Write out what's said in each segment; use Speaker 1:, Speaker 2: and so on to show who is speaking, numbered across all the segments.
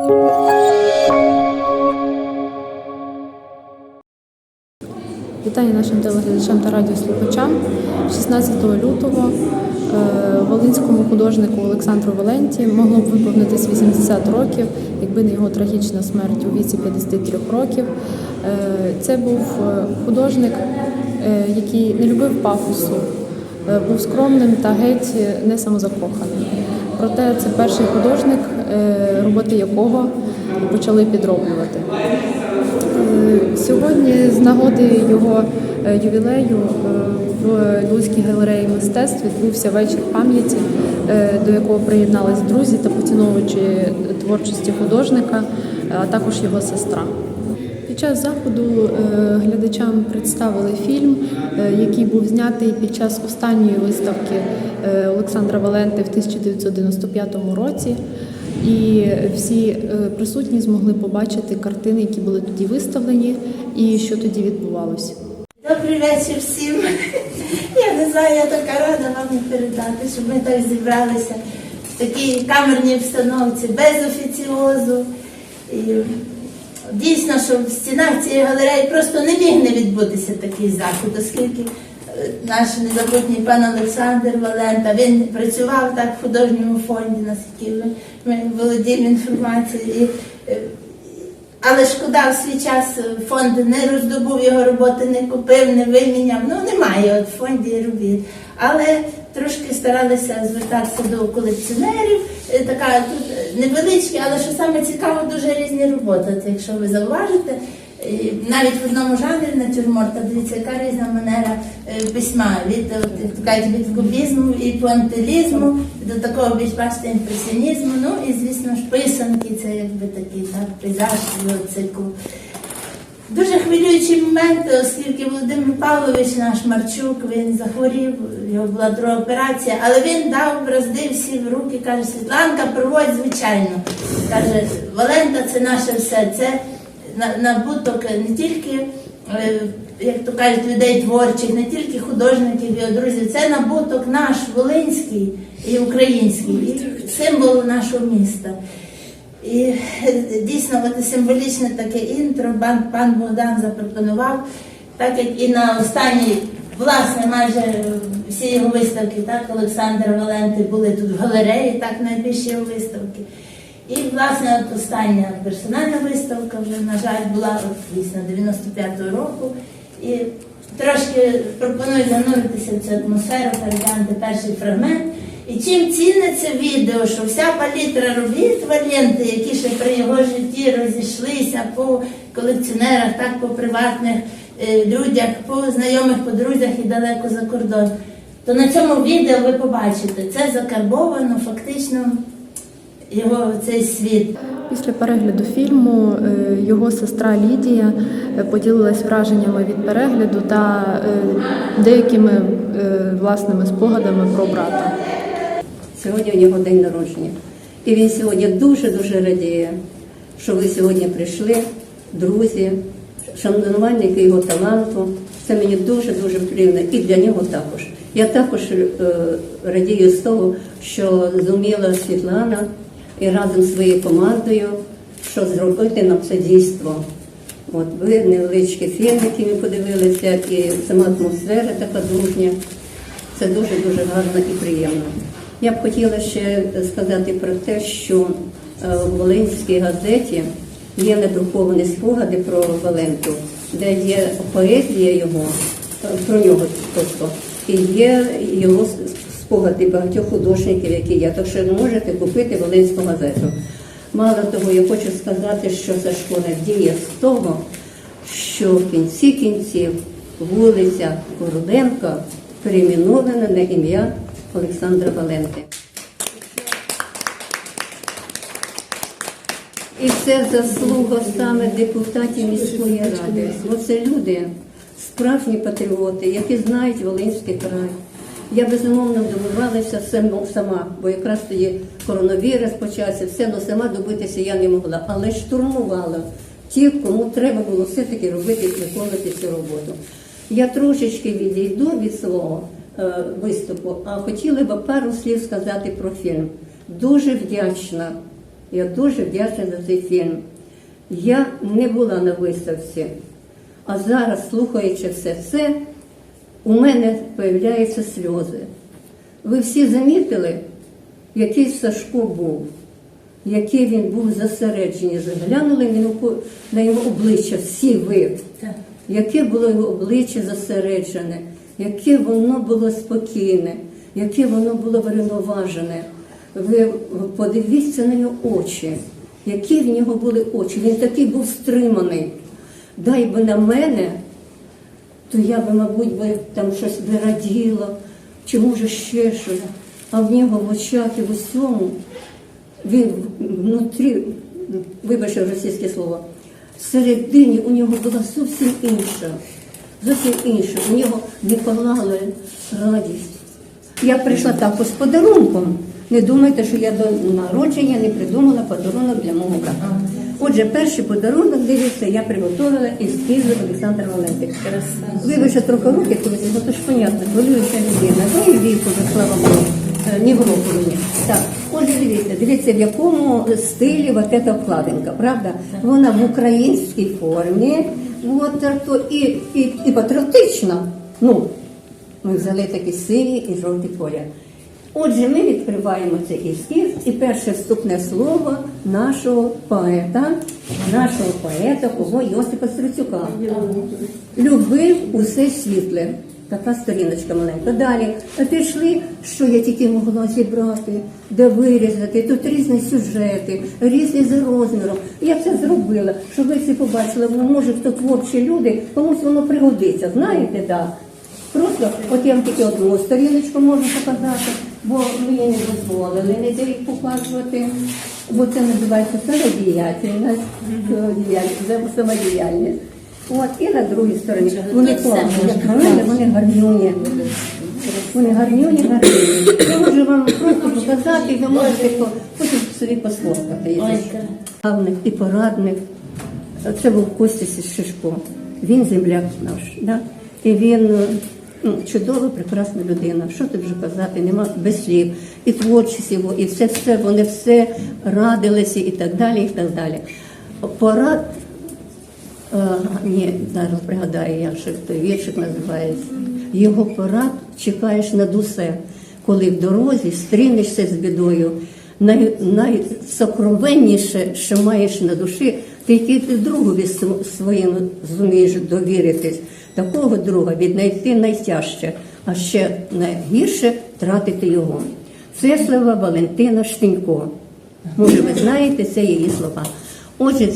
Speaker 1: Вітання нашим телеглядачам та радіослухачам. 16 лютого е, волинському художнику Олександру Валенті могло б виповнитись 80 років, якби не його трагічна смерть у віці 53 років. Е, Це був е, художник, який не любив пафосу, був скромним та геть не самозакоханим. Проте це перший художник, е, роботи якого почали підроблювати. Е, Сьогодні з нагоди його е, ювілею в Луцькій галереї мистецтв відбувся вечір пам'яті, до якого приєднались друзі та поціновувачі творчості художника, а також його сестра. Під час заходу е, глядачам представили фільм, е, який був знятий під час останньої виставки е, Олександра Валенти в 1995 році. І всі присутні змогли побачити картини, які були тоді виставлені, і що тоді відбувалося.
Speaker 2: Добрий вечір всім. Я не знаю, я така рада вам передати, щоб ми так зібралися в такій камерній обстановці, без офіціозу. І дійсно, що в стінах цієї галереї просто не міг не відбутися такий захід, оскільки е, наш незабутній пан Олександр Валента, він працював так в художньому фонді, наскільки ми, володіємо інформацією. Е, але шкода, в свій час фонд не роздобув його роботи, не купив, не виміняв. Ну немає от в фонді робіт. Але трошки старалися звертатися до колекціонерів. Е, Така тут е, невеличка, але що саме цікаво, дуже різні роботи. От якщо ви зауважите, навіть в одному жанрі натюрморта, дивіться, яка різна манера е, письма від, от, кажуть, від кубізму і пуантилізму до такого більш бачите імпресіонізму. Ну і звісно ж писанки, це якби такий так, пейзаж цього циклу. Дуже хвилюючий момент, оскільки Володимир Павлович, наш Марчук, він захворів, його була друга операція, але він дав бразди всі в руки, каже, Світланка, проводь звичайно. Каже, Валента це наше все, це набуток не тільки, е, як то кажуть, людей творчих, не тільки художників, його друзів, це набуток наш волинський і український, і символ нашого міста. І е, дійсно от символічне таке інтро пан, пан Богдан запропонував, так як і на останній, власне, майже всі його виставки, так, Олександра Валенти були тут в галереї, так найбільші його виставки. І, власне, от остання персональна виставка вже, на жаль, була от, дійсно 95-го року. І трошки пропоную зануритися в цю атмосферу, переглянути перший фрагмент. І чим цінне це відео, що вся палітра робіт Валенти, які ще при його житті розійшлися по колекціонерах, так по приватних е, людях, по знайомих подрузях і далеко за кордон, то на цьому відео ви побачите, це закарбовано фактично його цей світ.
Speaker 1: Після перегляду фільму е, його сестра Лідія е, поділилась враженнями від перегляду та деякими власними спогадами про брата.
Speaker 3: Сьогодні у нього день народження. І він сьогодні дуже-дуже радіє, що ви сьогодні прийшли, друзі, шанувальники його таланту. Це мені дуже-дуже приємно і для нього також. Я також е, радію з того, що зуміла Світлана і разом з своєю командою, що зробити нам це дійство. От ви невеличкий фільм, який ми подивилися, і сама атмосфера така дружня. Це дуже-дуже гарно і приємно. Я б хотіла ще сказати про те, що е, в Волинській газеті є недруковані спогади про Валенту, де є поезія його, е, про нього тобто, і є його спогади багатьох художників, які є. Так що можете купити Волинську газету. Мало того, я хочу сказати, що Сашко надіє з того, що в кінці кінців вулиця Короленка перейменована на ім'я Олександра Валенти. І це заслуга саме депутатів міської ради. Оце люди, справжні патріоти, які знають Волинський край. Я безумовно добивалася сама, бо якраз тоді коронавірус почався, все, але сама добитися я не могла, але штурмувала ті, кому треба було все-таки робити і виконувати цю роботу. Я трошечки відійду від свого виступу, а хотіла б пару слів сказати про фільм. Дуже вдячна Я дуже вдячна за цей фільм. Я не була на виставці, а зараз, слухаючи все це, у мене з'являються сльози. Ви всі замітили, який Сашко був, який він був зосереджений. Заглянули на його, на його обличчя, всі ви. Яке було його обличчя зосереджене, яке воно було спокійне, яке воно було врівноважене. Ви подивіться на його очі, які в нього були очі. Він такий був стриманий. Дай би на мене, то я би, мабуть, би там щось би раділа, чи може ще щось. А в нього в очах і в усьому він внутрі, вибачте російське слово, всередині у нього була зовсім інша. Зовсім інше. У нього не палала радість. Я прийшла також з подарунком. Не думайте, що я до народження не придумала подарунок для мого брата. Отже, перший подарунок, дивіться, я приготувала із Києва Олександра Валентик. Вибачте трохи руки, коли то ж понятно, хвилююча людина. Ну і віку, слава Богу, ні в року мені. Так, отже, дивіться, дивіться, в якому стилі вот эта вкладинка, правда? Вона в українській формі, от, то і, і, і патріотична. Ну, ми взяли такі сині і жовті поля. Отже, ми відкриваємо цей ескіз і перше вступне слово нашого поета, нашого поета, кого Йосипа Стрицюка. Любив усе світле. Така сторіночка маленька. Далі пішли, що я тільки могла зібрати, де вирізати. Тут різні сюжети, різні за розміром. Я це зробила, щоб ви всі побачили, бо може хто творчі люди, комусь воно пригодиться. Знаєте, так. Просто, от я вам тільки одну сторіночку можу показати, бо мені не дозволили не рік показувати, бо це називається самодіяльність, самодіяльність. От, і на другій стороні. Вони класні, вони, вони гарнюні. Вони гарнюні, гарнюні. Я можу вам просто показати, ви можете по- потім собі послухати. якщо що. І порадних. Це був Костя Шишко. Він земляк наш. Да? І він ну, чудова, прекрасна людина. Що тут вже казати, нема без слів. І творчість його, і все, все, вони все радилися і так далі, і так далі. Порад, е, ні, зараз пригадаю, як ще той віршик називається. Його порад чекаєш над усе, коли в дорозі стрінешся з бідою. Най, найсокровенніше, що маєш на душі, тільки ти другові св- своєму зумієш довіритись. Такого друга віднайти найтяжче, а ще найгірше втратити його. Це слова Валентина Штенько. Може, ви знаєте, це її слова. Отже,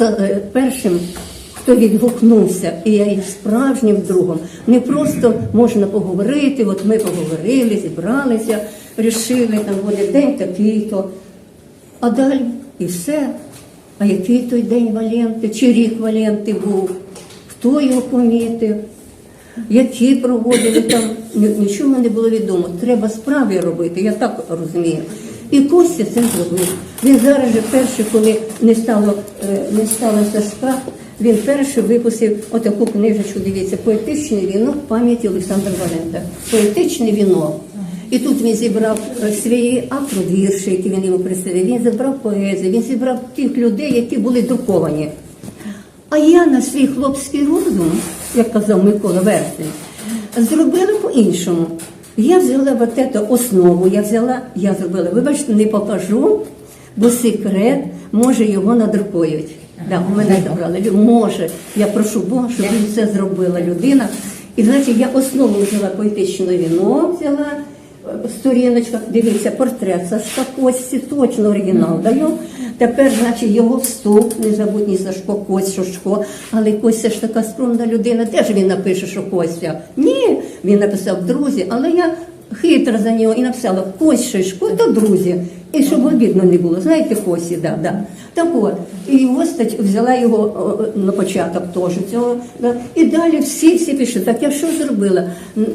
Speaker 3: е, першим, хто відгукнувся, і я є справжнім другом, не просто можна поговорити, от ми поговорили, зібралися, рішили, там буде день такий-то, а далі і все. А який той день Валенти, чи рік Валенти був, хто його помітив, які проводили там, нічого не було відомо. Треба справи робити, я так розумію. І Костя це зробив. Він зараз же перший, коли не стало, е, не стало Сашка, він перший випустив отаку книжечку, дивіться, поетичний вінок пам'яті Олександра Валента. Поетичний вінок. І тут він зібрав е, свої автовірші, які він йому представив. Він зібрав поезію, він зібрав тих людей, які були друковані. А я на свій хлопський розум, як казав Микола Версень, зробила по-іншому. Я взяла вот эту основу, я взяла, я зробила, вибачте, не покажу, бо секрет, може його надрукують. Да, у мене забрали. Лю- Може, я прошу Бога, щоб він це зробила людина. І значить, я основу взяла поетичне віно, взяла е, сторіночка, дивіться, портрет Сашка Кості, точно оригінал даю. Тепер, значить, його вступ, не забудь ні Сашко, Кость, Шошко, але Костя ж така скромна людина, де ж він напише, що Костя? Ні, він написав друзі, але я хитро за нього і написала Шишко, то друзі. І щоб обідно не було, знаєте, Косі, да, да. Так от, і його стать, взяла його на початок теж цього. Да. І далі всі всі пішли. Так я що зробила?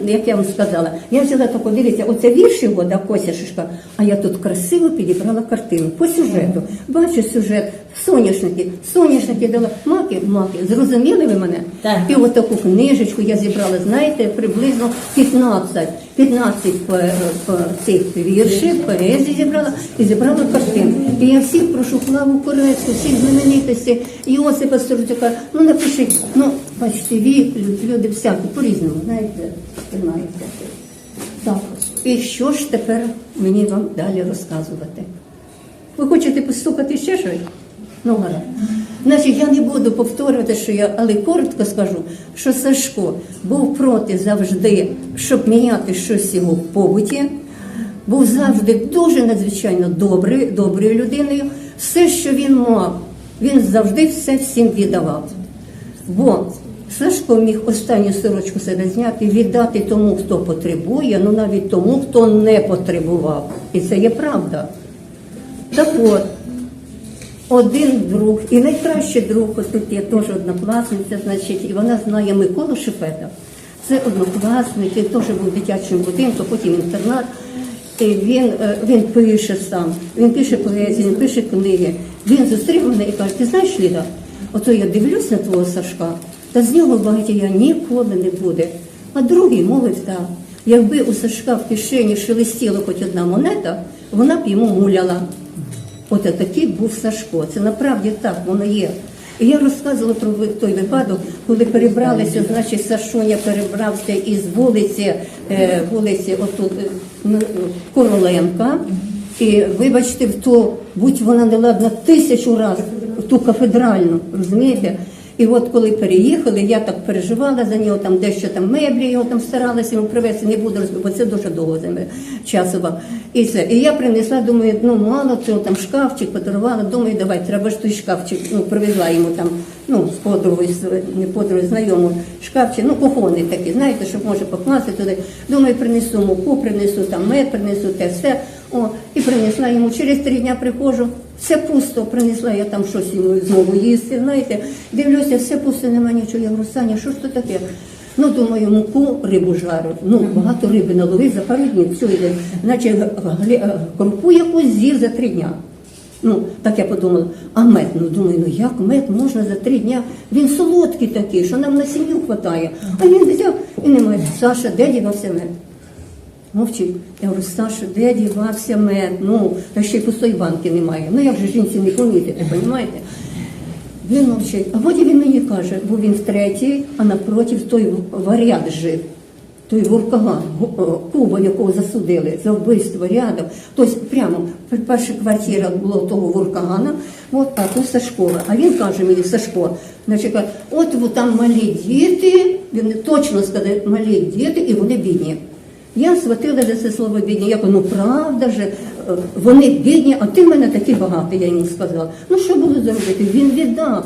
Speaker 3: Як я вам сказала, я взяла таку, дивіться, оце вірш його, да, Кося Шишка, а я тут красиво підібрала картину по сюжету. Бачу сюжет, соняшники, соняшники дала, маки, маки. Зрозуміли ви мене?
Speaker 2: Так.
Speaker 3: І от книжечку я зібрала, знаєте, приблизно 15. 15 по, по цих віршів, поезії зібрала і зібрала картин. І я всіх прошу Клаву Корецьку, всіх знаменитостей, Йосипа Сорочука, ну напишіть, ну, бачите, вік, люди всякі, по-різному, знаєте, сприймаються. Так, і що ж тепер мені вам далі розказувати? Ви хочете послухати ще щось? Гаразд. Значить, я не буду повторювати, що я, але коротко скажу, що Сашко був проти завжди, щоб міняти щось його в побуті, був завжди дуже надзвичайно добрий, доброю людиною. Все, що він мав, він завжди все всім віддавав. Бо Сашко міг останню сорочку себе зняти, віддати тому, хто потребує, ну навіть тому, хто не потребував. І це є правда. Так от, один друг, і найкращий друг, ось тут є теж однокласниця, значить, і вона знає Миколу Шепета. Це однокласник, він теж був в дитячому будинку, потім інтернат. І він, е, він пише сам, він пише поезію, він пише книги. Він зустрів мене і каже, ти знаєш, Ліда, ото я дивлюсь на твого Сашка, та з нього багатія ніколи не буде. А другий мовив так, якби у Сашка в кишені шелестіла хоч одна монета, вона б йому муляла. От такий був Сашко. Це направді так воно є. І я розказувала про той випадок, коли перебралися, значить, Сашоня перебрався із вулиці, е, вулиці отут, е, ну, Короленка. І вибачте, в ту, будь вона не ладна тисячу разів, в ту кафедральну, розумієте? І от коли переїхали, я так переживала за нього, там дещо там меблі його там старалася йому привезти, не буду розповідати, бо це дуже довго часу. І це. І я принесла, думаю, ну мало цього там шкафчик подарувала, думаю, давай, треба ж той шкафчик, ну, привезла йому там, ну, з подругою, не подругою, знайому шкафчик, ну, кухонний такий, знаєте, щоб може покласти туди. Думаю, принесу муку, принесу там мед, принесу те все. О, і принесла йому. Через три дня приходжу, все пусто, принесла я там щось йому знову їсти, знаєте. Дивлюся, все пусто, нема нічого. Я говорю, Саня, що ж то таке? Ну, думаю, муку, рибу жарю. Ну, багато риби наловив за пару днів, все йде. Значить, глі- крупу якусь з'їв за три дня. Ну, так я подумала, а мед, ну думаю, ну як мед можна за три дня? Він солодкий такий, що нам на сім'ю хватає. А він взяв і немає. Саша, де дівався мед? Мовчить. Я говорю, Саша, де дівався мед? Ну, та ще й пустої банки немає. Ну як же жінці не помітити, розумієте? Він мовчить. А потім він мені каже, бо він в третій, а напротив той варяд жив. Той Вуркаган, е, Куба, якого засудили за вбивство рядом. Тобто прямо перша квартира була того Вуркагана, от, а то Сашкова. А він каже мені, Сашко, значить, каже, от там малі діти, він точно сказав, малі діти, і вони бідні. Я схватила за це слово бідні. Я кажу, ну правда же, е, вони бідні, а ти в мене такі багатий, я йому сказала. Ну що було зробити? Він віддав.